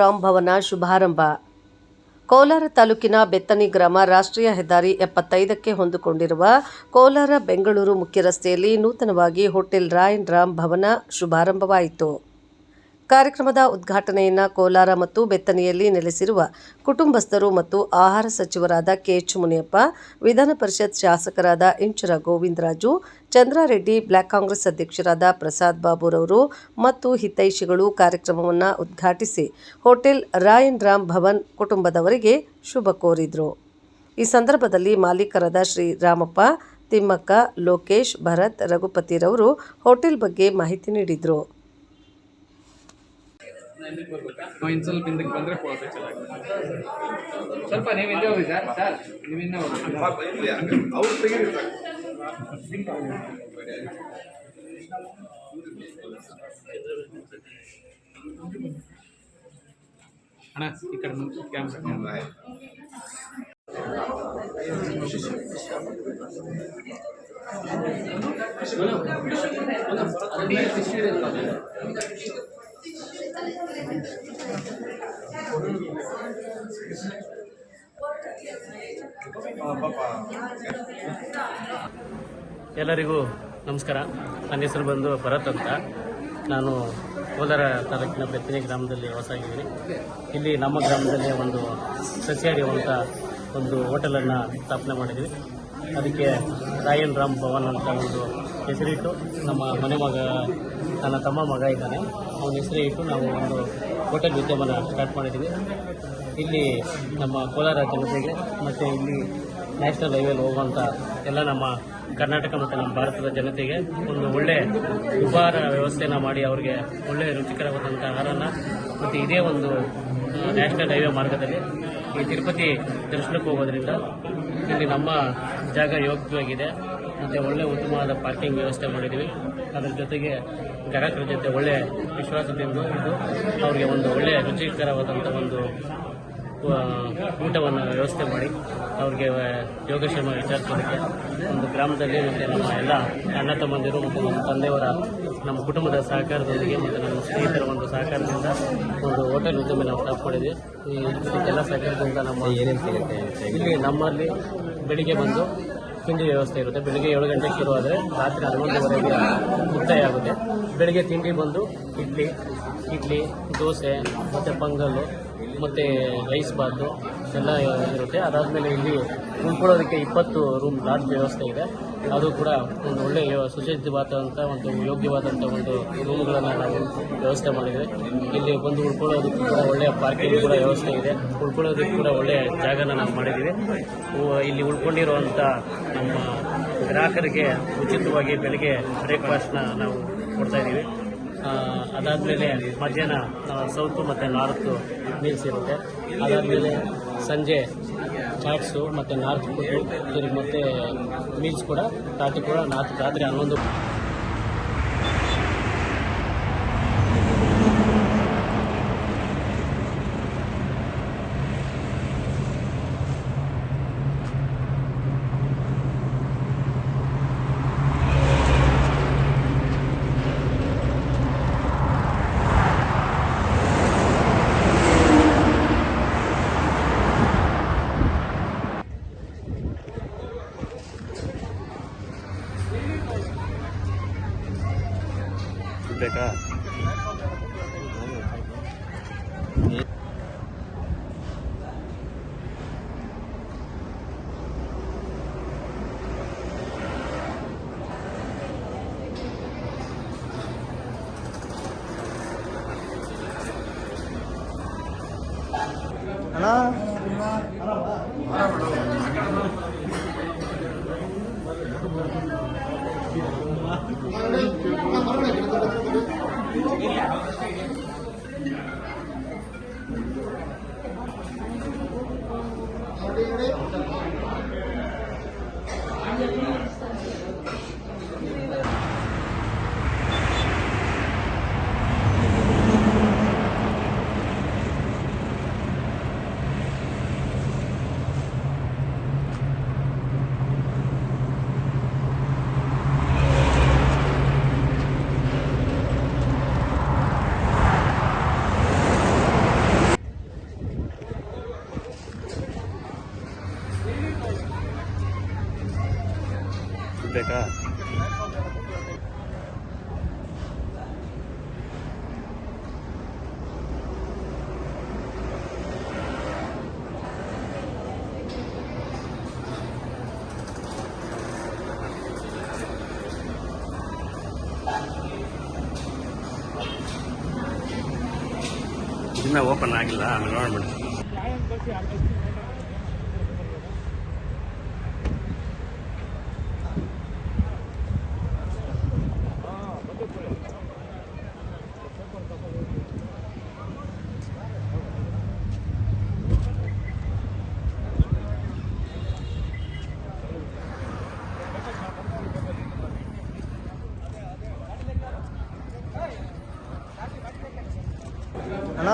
ರಾಮ್ ಭವನ ಶುಭಾರಂಭ. ಕೋಲಾರ ತಾಲೂಕಿನ ಬೆತ್ತನಿ ಗ್ರಾಮ ರಾಷ್ಟ್ರೀಯ ಹೆದ್ದಾರಿ ಎಪ್ಪತ್ತೈದಕ್ಕೆ ಹೊಂದಿಕೊಂಡಿರುವ ಕೋಲಾರ ಬೆಂಗಳೂರು ಮುಖ್ಯ ರಸ್ತೆಯಲ್ಲಿ ನೂತನವಾಗಿ ಹೋಟೆಲ್ ರಾಯನ್ ರಾಮ್ ಭವನ ಶುಭಾರಂಭವಾಯಿತು. ಕಾರ್ಯಕ್ರಮದ ಉದ್ಘಾಟನೆಯನ್ನ ಕೋಲಾರ ಮತ್ತು ಬೆತ್ತನೆಯಲ್ಲಿ ನೆಲೆಸಿರುವ ಕುಟುಂಬಸ್ಥರು ಮತ್ತು ಆಹಾರ ಸಚಿವರಾದ ಕೆಎಚ್ ಮುನಿಯಪ್ಪ ವಿಧಾನ ಪರಿಷತ್ ಶಾಸಕರಾದ ಇಂಚರ ಗೋವಿಂದರಾಜು, ಚಂದ್ರಾರೆಡ್ಡಿ ಬ್ಲಾಕ್ ಕಾಂಗ್ರೆಸ್ ಅಧ್ಯಕ್ಷರಾದ ಪ್ರಸಾದ್ ಬಾಬುರವರು ಮತ್ತು ಹಿತೈಷಿಗಳು ಕಾರ್ಯಕ್ರಮವನ್ನು ಉದ್ಘಾಟಿಸಿ ಹೋಟೆಲ್ ರಾಯನ್ ರಾಮ್ ಭವನ್ ಕುಟುಂಬದವರಿಗೆ ಶುಭ ಕೋರಿದರು. ಈ ಸಂದರ್ಭದಲ್ಲಿ ಮಾಲೀಕರಾದ ಶ್ರೀ ರಾಮಪ್ಪ, ತಿಮ್ಮಕ್ಕ, ಲೋಕೇಶ್, ಭರತ್, ರಘುಪತಿರವರು ಹೋಟೆಲ್ ಬಗ್ಗೆ ಮಾಹಿತಿ ನೀಡಿದರು. ಇನ್ನು ಸ್ವಲ್ಪ ಹಿಂದಕ್ಕೆ ಬಂದರೆ ಫೋಟೋ ಚೆನ್ನಾಗಿ ಸ್ವಲ್ಪ ನೀವು ಹಿಂದೆ ಹೋಗಿ ಸರ್ ಸರ್ ನೀವು ಹಿಂದೆ ಹೋಗಿ ಅಣ್ಣ ಈ ಕಡೆ ಕ್ಯಾಮ್ರಾ ಎಲ್ಲರಿಗೂ ನಮಸ್ಕಾರ. ನನ್ನ ಹೆಸರು ಬಂದು ಭರತ್ ಅಂತ. ನಾನು ಕೋಲಾರ ತಾಲೂಕಿನ ಬೆತ್ತನೆ ಗ್ರಾಮದಲ್ಲಿ ವಾಸಾಗಿದ್ದೀನಿ ಇಲ್ಲಿ ನಮ್ಮ ಗ್ರಾಮದಲ್ಲಿ ಒಂದು ಸಸ್ಯಾಡಿಯುವಂಥ ಒಂದು ಹೋಟೆಲನ್ನು ಸ್ಥಾಪನೆ ಮಾಡಿದ್ವಿ. ಅದಕ್ಕೆ ರಾಯನ್ ರಾಮ್ ಭವನ್ ಅಂತ ಒಂದು ಹೆಸರಿಟ್ಟು ನಮ್ಮ ಮನೆ ಮಗ, ನನ್ನ ತಮ್ಮ ಮಗ ಇದ್ದಾನೆ. ಅವನ ಹೆಸರಿಟ್ಟು ನಾವು ಒಂದು ಹೋಟೆಲ್ ಉದ್ಯಮನ ಸ್ಟಾರ್ಟ್ ಮಾಡಿದ್ದೀವಿ ಇಲ್ಲಿ ನಮ್ಮ ಕೋಲಾರ ಜನತೆಗೆ ಮತ್ತು ಇಲ್ಲಿ ನ್ಯಾಷನಲ್ ಹೈವೇಲಿ ಹೋಗುವಂಥ ಎಲ್ಲ ನಮ್ಮ ಕರ್ನಾಟಕ ಮತ್ತು ನಮ್ಮ ಭಾರತದ ಜನತೆಗೆ ಒಂದು ಒಳ್ಳೆ ಉಪಹಾರ ವ್ಯವಸ್ಥೆನ ಮಾಡಿ ಅವರಿಗೆ ಒಳ್ಳೆ ರುಚಿಕರವಾದಂಥ ಆಹಾರನ ಮತ್ತು ಇದೇ ಒಂದು ನ್ಯಾಷನಲ್ ಹೈವೇ ಮಾರ್ಗದಲ್ಲಿ ಈ ತಿರುಪತಿ ದರ್ಶನಕ್ಕೆ ಹೋಗೋದ್ರಿಂದ ಇಲ್ಲಿ ನಮ್ಮ ಜಾಗ ಯೋಗ್ಯವಾಗಿದೆ. ಮತ್ತು ಒಳ್ಳೆ ಉತ್ತಮವಾದ ಪಾರ್ಕಿಂಗ್ ವ್ಯವಸ್ಥೆ ಮಾಡಿದ್ದೀವಿ. ಅದರ ಜೊತೆಗೆ ಗ್ರಾಹಕರ ಜೊತೆ ಒಳ್ಳೆ ವಿಶ್ವಾಸದಿಂದ ಅವರಿಗೆ ಒಂದು ಒಳ್ಳೆಯ ರುಚಿಕರವಾದಂಥ ಒಂದು ಊಟವನ್ನು ವ್ಯವಸ್ಥೆ ಮಾಡಿ ಅವ್ರಿಗೆ ಯೋಗಕ್ಷೇಮ ವಿಚಾರಿಸೋದಕ್ಕೆ ಒಂದು ಗ್ರಾಮದಲ್ಲಿ ಮತ್ತು ನಮ್ಮ ಎಲ್ಲ ಅಣ್ಣ ತಮ್ಮಂದಿರು ಮತ್ತು ನಮ್ಮ ತಂದೆಯವರ ನಮ್ಮ ಕುಟುಂಬದ ಸಹಕಾರದೊಂದಿಗೆ ಮತ್ತು ನಮ್ಮ ಸ್ನೇಹಿತರ ಒಂದು ಸಹಕಾರದಿಂದ ಒಂದು ಹೋಟೆಲ್ ಉದ್ಯಮ ನಾವು ಕಾಪಾಡಿದ್ವಿ ಎಲ್ಲ ಈ ಇದಕ್ಕೆಲ್ಲ ಸಹಕಾರದಿಂದ ನಮ್ಮ ಏನೇನು ಸಿಗುತ್ತೆ ಇಲ್ಲಿ ನಮ್ಮಲ್ಲಿ ಬೆಳಿಗ್ಗೆ ಬಂದು ತಿಂಡಿ ವ್ಯವಸ್ಥೆ ಇರುತ್ತೆ. ಬೆಳಿಗ್ಗೆ ಏಳು ಗಂಟೆಗೆ ಶುರು ಆದರೆ ರಾತ್ರಿ ಹನ್ನೊಂದುವರೆಗೆ ಮುಕ್ತಾಯ ಆಗುತ್ತೆ. ಬೆಳಿಗ್ಗೆ ತಿಂಡಿ ಬಂದು ಇಡ್ಲಿ ಇಡ್ಲಿ, ದೋಸೆ, ಮತ್ತು ಪೊಂಗಲ್ಲು ಮತ್ತು ರೈಸ್ ಬಾತು ಎಲ್ಲ ಇರುತ್ತೆ. ಅದಾದಮೇಲೆ ಇಲ್ಲಿ ಉಳ್ಕೊಳ್ಳೋದಕ್ಕೆ ಇಪ್ಪತ್ತು ರೂಮ್ ಲಾಡ್ಜ್ ವ್ಯವಸ್ಥೆ ಇದೆ. ಅದು ಕೂಡ ಒಂದು ಒಳ್ಳೆ ಸುಸಜ್ಜಿತವಾದಂಥ ಒಂದು ಯೋಗ್ಯವಾದಂಥ ಒಂದು ರೂಮ್ಗಳನ್ನು ನಾವು ವ್ಯವಸ್ಥೆ ಮಾಡಿದ್ವಿ. ಇಲ್ಲಿ ಬಂದು ಉಳ್ಕೊಳ್ಳೋದಕ್ಕೂ ಕೂಡ ಒಳ್ಳೆಯ ಪಾರ್ಕಿಂಗ್ ಕೂಡ ವ್ಯವಸ್ಥೆ ಇದೆ. ಉಳ್ಕೊಳ್ಳೋದಕ್ಕೆ ಕೂಡ ಒಳ್ಳೆಯ ಜಾಗನ ನಾವು ಮಾಡಿದ್ದೀವಿ ಇಲ್ಲಿ ಉಳ್ಕೊಂಡಿರುವಂಥ ನಮ್ಮ ಗ್ರಾಹಕರಿಗೆ ಉಚಿತವಾಗಿ ಬೆಳಿಗ್ಗೆ ಬ್ರೇಕ್ಫಾಸ್ಟ್ನ ನಾವು ಕೊಡ್ತಾ ಇದ್ದೀವಿ ಅದಾದಮೇಲೆ ಮಧ್ಯಾಹ್ನ ಸೌತು ಮತ್ತು ನಾರ್ತು ಮೀಲ್ಸ್ ಇರುತ್ತೆ ಅದಾದಮೇಲೆ ಸಂಜೆ ಚಾಟ್ಸು ಮತ್ತು ನಾರ್ತ್ ಫುಡ್ಡು ಮತ್ತು ಮೀಲ್ಸ್ ಕೂಡ, ರಾತ್ರಿ ಕೂಡ ನಾರ್ತ್. ರಾತ್ರಿ ಹನ್ನೊಂದು. ಬೇಕಾ ಬೇಕಾ? ಇನ್ನೂ ಓಪನ್ ಆಗಿಲ್ಲ ಆಮೇಲೆ ನೋಡ್ಬಿಡಿ. ಅಣ್ಣ